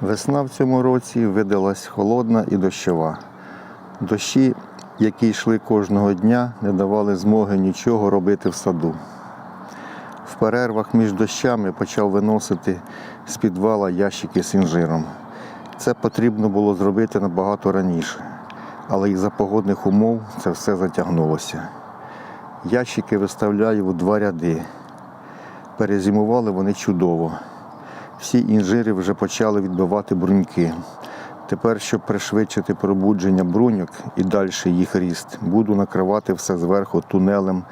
Весна в цьому році видалась холодна і дощова. Дощі, які йшли кожного дня, не давали змоги нічого робити в саду. В перервах між дощами почав виносити з підвала ящики з інжиром. Це потрібно було зробити набагато раніше, але із-за погодних умов це все затягнулося. Ящики виставляю в два ряди. Перезимували вони чудово. Всі інжири вже почали відбивати бруньки. Тепер, щоб пришвидшити пробудження бруньок і далі їх ріст, буду накривати все зверху тунелем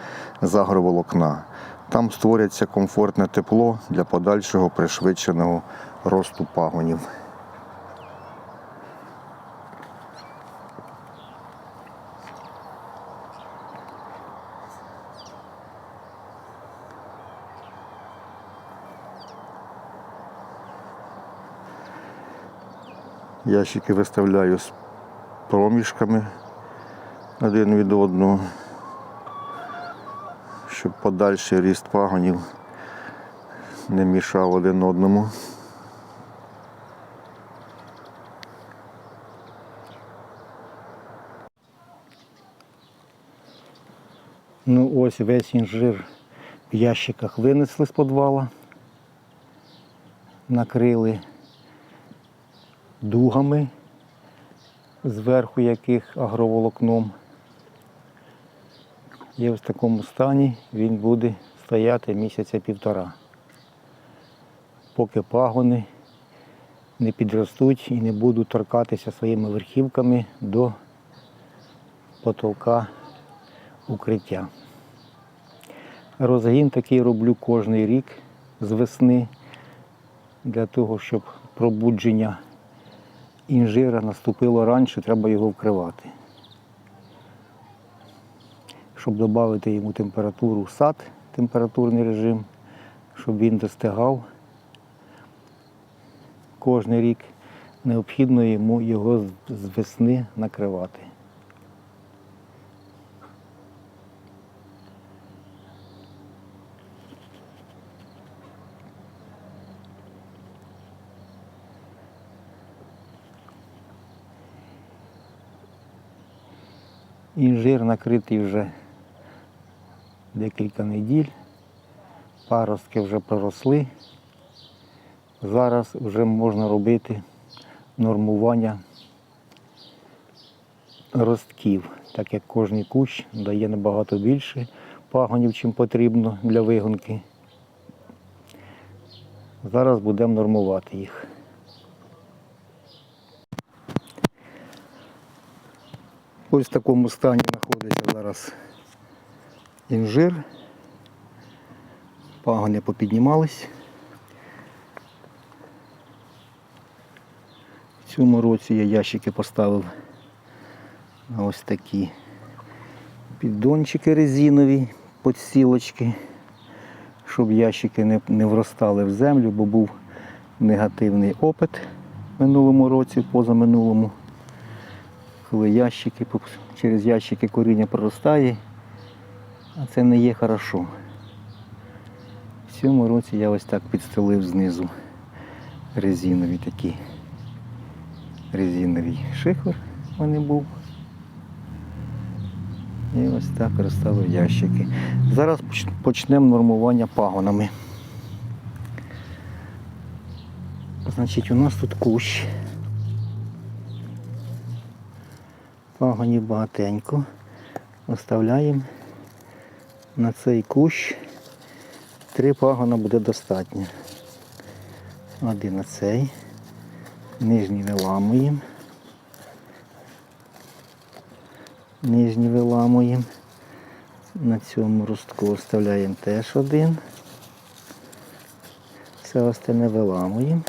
з агроволокна. Там створяться комфортне тепло для подальшого пришвидшеного росту пагонів. Ящики виставляю з проміжками один від одного, щоб подальший ріст пагонів не мішав один одному. Ну ось весь інжир в ящиках винесли з підвала, накрили дугами, зверху яких агроволокном. І в такому стані він буде стояти місяця півтора, поки пагони не підростуть і не будуть торкатися своїми верхівками до потолка укриття. Розгін такий роблю кожний рік з весни для того, щоб пробудження інжира наступило раніше, треба його вкривати. Щоб додати йому температуру сад, температурний режим, щоб він достигав кожен рік, необхідно йому його з весни накривати. Інжир накритий вже декілька неділь. Паростки вже проросли. Зараз вже можна робити нормування ростків, так як кожен кущ дає набагато більше пагонів, чим потрібно для вигонки. Зараз будемо нормувати їх. Ось в такому стані знаходиться зараз інжир. Пагони попіднімались. В цьому році я ящики поставив на ось такі піддончики резинові, подстілочки, щоб ящики не, не вростали в землю, бо був негативний опит в минулому році, позаминулому коли ящики, через ящики коріння проростає, а це не є хорошо. В цьому році я ось так підстелив знизу резинові такі. Резиновий шифер в мене був. І ось так розставив ящики. Зараз почнемо нормування пагонами. Значить, у нас тут кущ. Пагонів багатенько. Оставляємо на цей кущ. Три пагона буде достатньо. Один на цей. Нижній виламуємо. Нижній виламуємо. На цьому ростку оставляємо теж один. Все остальне виламуємо.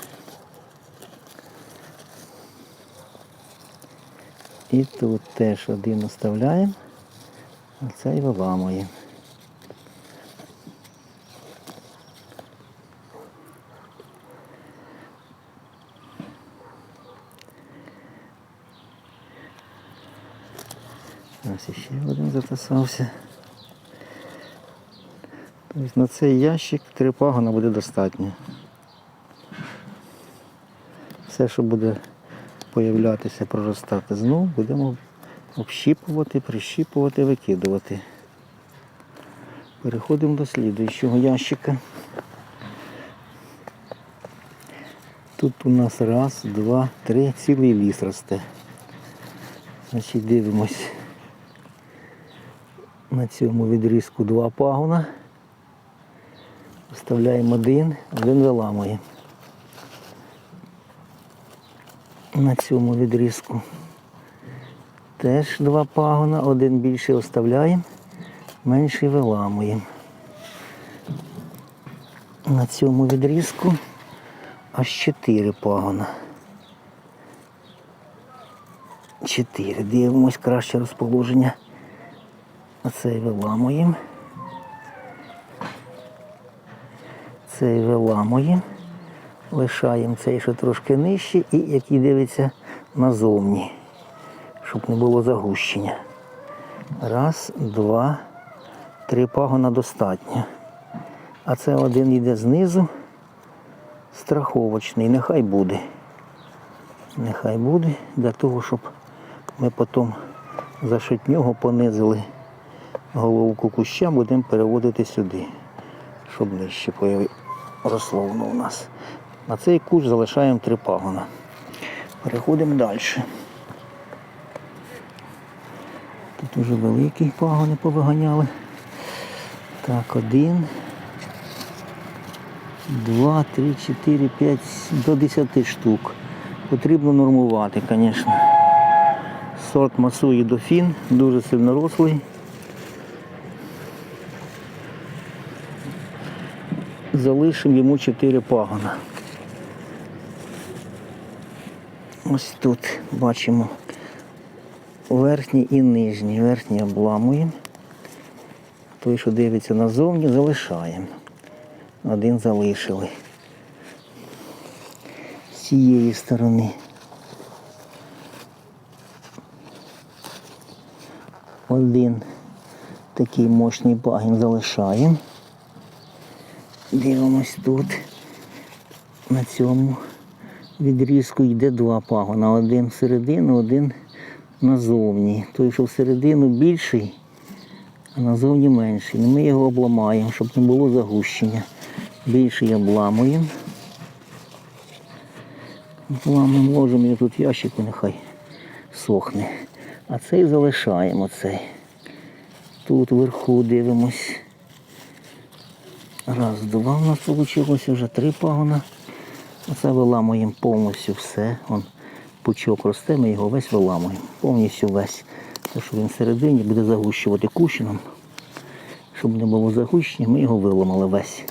І тут теж один оставляємо, а цей виламуємо. Ось ще один затисався. Тобто на цей ящик три пагона буде достатньо. Все, що буде появлятися, проростати знов, будемо общіпувати, прищіпувати, викидувати. Переходимо до слідуючого ящика. Тут у нас раз, два, три, цілий ліс росте. Значить, дивимось на цьому відрізку два пагона. Вставляємо один, один виламуємо. На цьому відрізку теж два пагона, один більший оставляємо, менший виламуємо. На цьому відрізку аж чотири пагона. Чотири. Дивимось краще розположення. Оцей виламуємо. Цей виламуємо. Лишаємо цей, що трошки нижче, і який дивиться назовні, щоб не було загущення. Раз, два, три пагона достатньо. А це один йде знизу, страховочний, нехай буде. Нехай буде для того, щоб ми потім за счет нього понизили головку куща, будемо переводити сюди, щоб нижче росло воно у нас. На цей кущ залишаємо три пагона. Переходимо далі. Тут уже великі пагони повиганяли. Так, один, два, три, чотири, п'ять, до десяти штук. Потрібно нормувати, звісно. Сорт Масуї Дофін, дуже сильно рослий. Залишимо йому 4 пагона. Ось тут бачимо верхній і нижній. Верхній обламуємо. Той, що дивиться назовні, залишаємо. Один залишили. З цієї сторони. Один такий мощний пагін залишаємо. Дивимось тут. На цьому відрізку йде два пагона. Один всередину, один назовні. Той, що всередину більший, а назовні менший. Ми його обламаємо, щоб не було загущення. Більший обламуємо. Обламуємо, ложимо його тут ящику, нехай сохне. А цей залишаємо цей. Тут вверху дивимось. Раз, два у нас вийшло, вже три пагона. Оце виламуємо повністю все. Вон пучок росте, ми його весь виламуємо. Повністю весь. Те, що він всередині буде загущувати кущином. Щоб не було загущення, ми його виламали весь.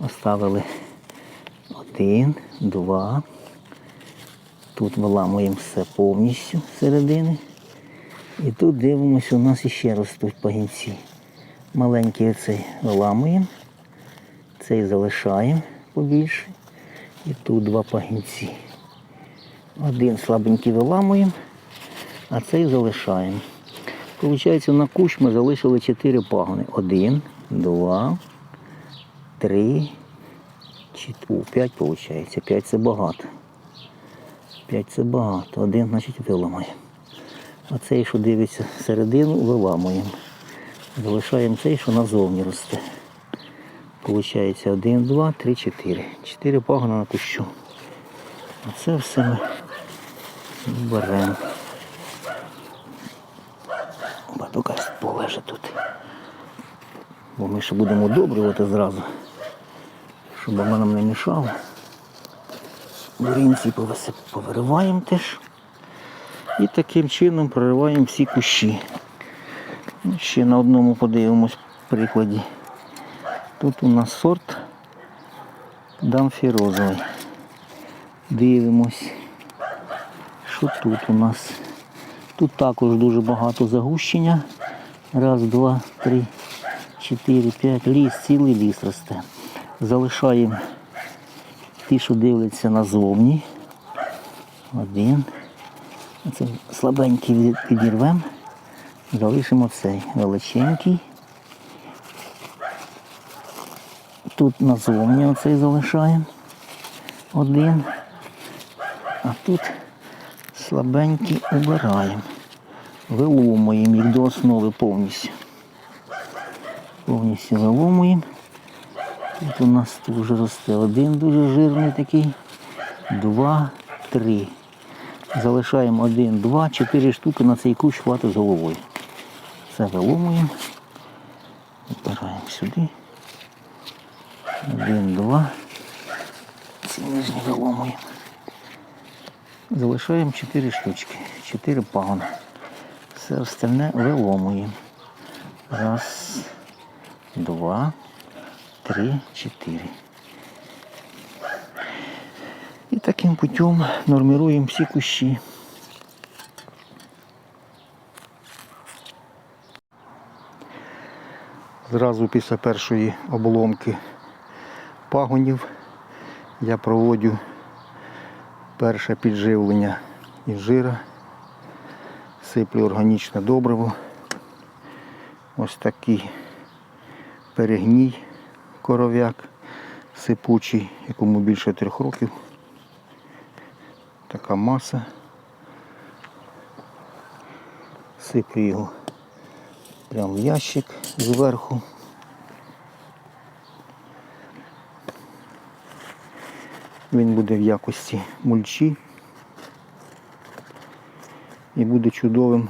Оставили один, два. Тут виламуємо все повністю зсередини. І тут дивимося, у нас іще ростуть пагінці. Маленький оцей виламуємо, цей залишаємо побільше. І тут два пагінці. Один слабенький виламуємо, а цей залишаємо. Получається, на кущ ми залишили чотири пагони. Один, два, три, чот- О, п'ять виходить. П'ять це багато. П'ять це багато. Один, значить, виламаємо. А цей, що дивиться середину, виламуємо. Залишаємо цей, що назовні росте. Получається 1, 2, 3, 4. 4 пагона на кущу. Оце все ми беремо. Батука полежить тут. Бо ми ще будемо удобрювати зразу, щоб воно нам не мішало. Бурінці повириваємо теж. І таким чином прориваємо всі кущі. Ще на одному подивимось прикладі. Тут у нас сорт дамфірозовий. Дивимось, що тут у нас. Тут також дуже багато загущення. Раз, два, три, чотири, п'ять. Ліс, цілий ліс росте. Залишаємо ті, що дивляться назовні. Один. Це слабенький підірвемо. Залишимо цей величенький. Тут назовні оцей залишаємо. Один. А тут слабенькі убираємо. Виломуємо їх до основи повністю. Повністю виломуємо. Тут у нас тут вже росте один дуже жирний такий, два, три. Залишаємо один, два, чотири штуки на цей кущ хватить з головою. Це виломуємо. Вибираємо сюди. Один, два. Ці нижні виломуємо. Залишаємо чотири штучки, чотири пагони. Все остальне виломуємо. Раз, два, три, чотири. І таким путем нормируємо всі кущі. Зразу після першої обломки пагонів я проводжу перше підживлення інжира, сиплю органічне добриво. Ось такий перегній коров'як сипучий, якому більше трьох років. Така маса. Сиплю його прямо в ящик зверху. Він буде в якості мульчі і буде чудовим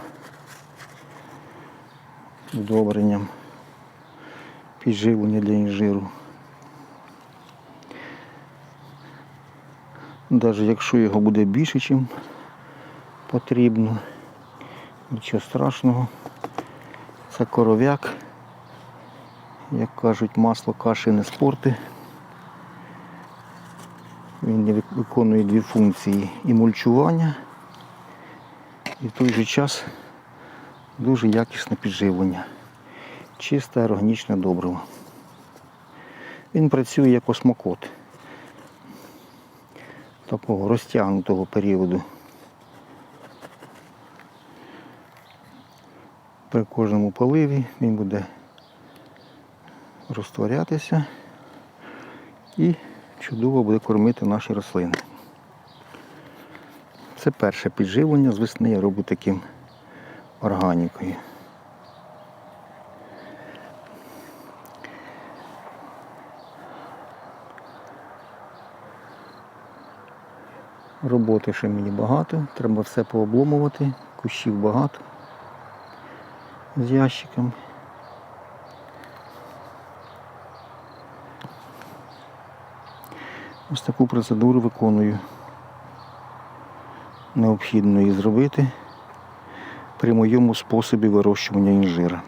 удобренням підживлення для інжиру. Навіть якщо його буде більше, ніж потрібно, нічого страшного. Це коров'як, як кажуть, масло каші не спорти. Він виконує дві функції і мульчування, і в той же час дуже якісне підживлення. Чисте органічне добриво. Він працює як осмокот такого розтягнутого періоду. При кожному поливі він буде розтворятися і чудово буде кормити наші рослини. Це перше підживлення з весни я роблю таким органікою. Роботи ще мені багато, треба все пообломувати, кущів багато з ящиком. Ось таку процедуру виконую. Необхідно її зробити при моєму способі вирощування інжира.